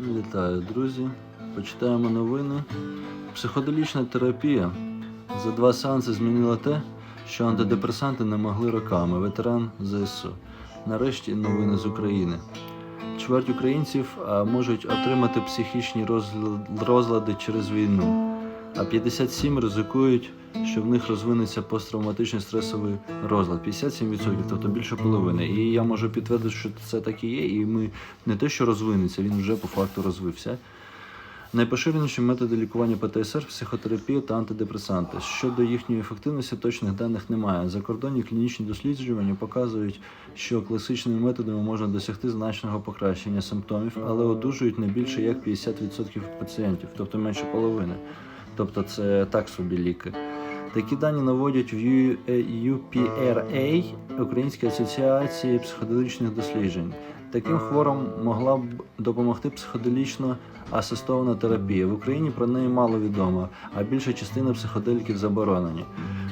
Вітаю, друзі. Почитаємо новини. Психоделічна терапія за два сеанси змінила те, що антидепресанти не могли роками. Ветеран ЗСУ. Нарешті новини з України. Чверть українців можуть отримати психічні розлади через війну, а 57 ризикують, що в них розвинеться посттравматичний стресовий розлад. 57%, тобто більше половини. І я можу підтвердити, що це так і є, і ми не те, що розвинеться, він вже по факту розвився. Найпоширеніші методи лікування ПТСР психотерапія та антидепресанти. Щодо їхньої ефективності, точних даних немає. Закордонні клінічні дослідження показують, що класичними методами можна досягти значного покращення симптомів, але одужують не більше як 50% пацієнтів, тобто менше половини. Тобто це так собі ліки. Такі дані наводять в UPRA, Українській асоціації психоделічних досліджень. Таким хворим могла б допомогти психоделічно асистована терапія. В Україні про неї мало відомо, а більша частина психоделіків заборонені.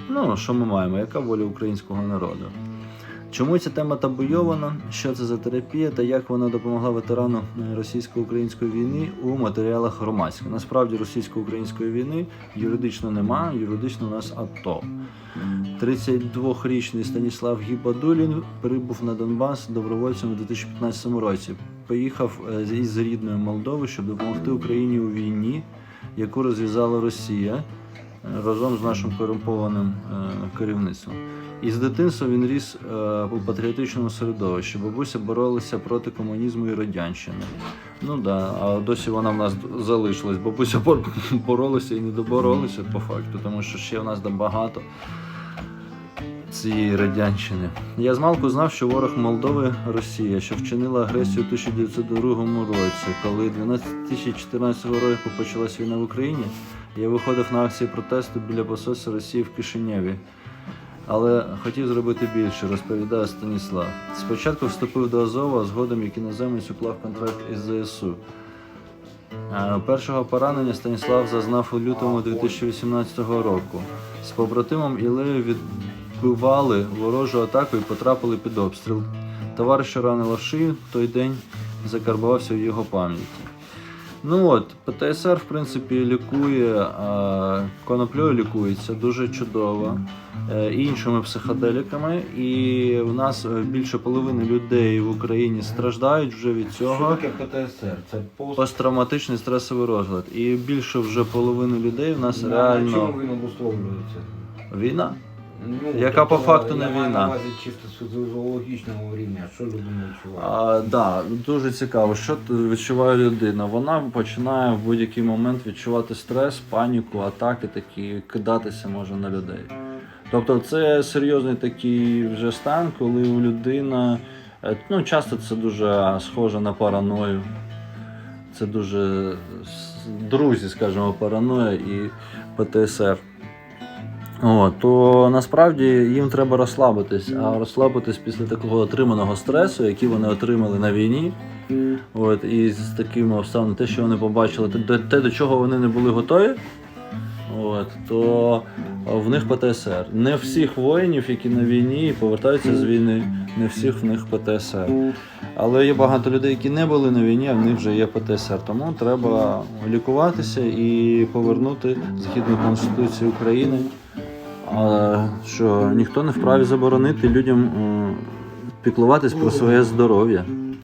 Ну, що ми маємо? Яка воля українського народу? Чому ця тема табуйована? Що це за терапія та як вона допомогла ветерану е, російсько-української війни у матеріалах громадських? Насправді російсько-української війни юридично немає, юридично у нас АТО. 32-річний Станіслав Гібадулін прибув на Донбас добровольцем у 2015 році. Поїхав е, із рідної Молдови, щоб допомогти Україні у війні, яку розв'язала Росія разом з нашим корумпованим е, керівництвом. І з дитинства він ріс е, у патріотичному середовищі. Бабуся боролася проти комунізму і радянщини. Ну да, а досі вона в нас залишилась. Бабуся бор- боролася і не доборолася по факту, тому що ще в нас там багато цієї радянщини. Я змалку знав, що ворог Молдови Росія, що вчинила агресію у 1902 році, коли 2014 року почалась війна в Україні. Я виходив на акції протесту біля посольства Росії в Кишинєві. Але хотів зробити більше, розповідає Станіслав. Спочатку вступив до Азова, а згодом як іноземець уклав контракт із ЗСУ. Першого поранення Станіслав зазнав у лютому 2018 року. З побратимом Ілею відбивали ворожу атаку і потрапили під обстріл. Товариш, що ранило шию, той день закарбувався в його пам'яті. Ну от, ПТСР, в принципі, лікує, коноплею лікується дуже чудово, е, іншими психоделіками. І в нас е, більше половини людей в Україні страждають вже від Що цього. таке ПТСР? Це пост... Посттравматичний стресовий розлад. І більше вже половини людей в нас На реально чому він обусловлюється? війна. Ну, Яка по факту не війна. на увазі чисто з фізіологічного рівня, що людина відчуває? А, да, дуже цікаво, що т- відчуває людина. Вона починає в будь-який момент відчувати стрес, паніку, атаки такі, кидатися може на людей. Тобто це серйозний такий вже стан, коли у людина, е, ну часто це дуже схоже на параною. Це дуже с- друзі, скажімо, параноя і ПТСР. О, то насправді їм треба розслабитись, а розслабитись після такого отриманого стресу, який вони отримали на війні. От, і з такими обставинами, те, що вони побачили, те, до- чого вони не були готові, от, то в них ПТСР. Не всіх воїнів, які на війні і повертаються з війни, не всіх в них ПТСР. Але є багато людей, які не були на війні, а в них вже є ПТСР. Тому треба лікуватися і повернути згідно Конституції України, а, що ніхто не вправі заборонити людям м, піклуватись про своє здоров'я.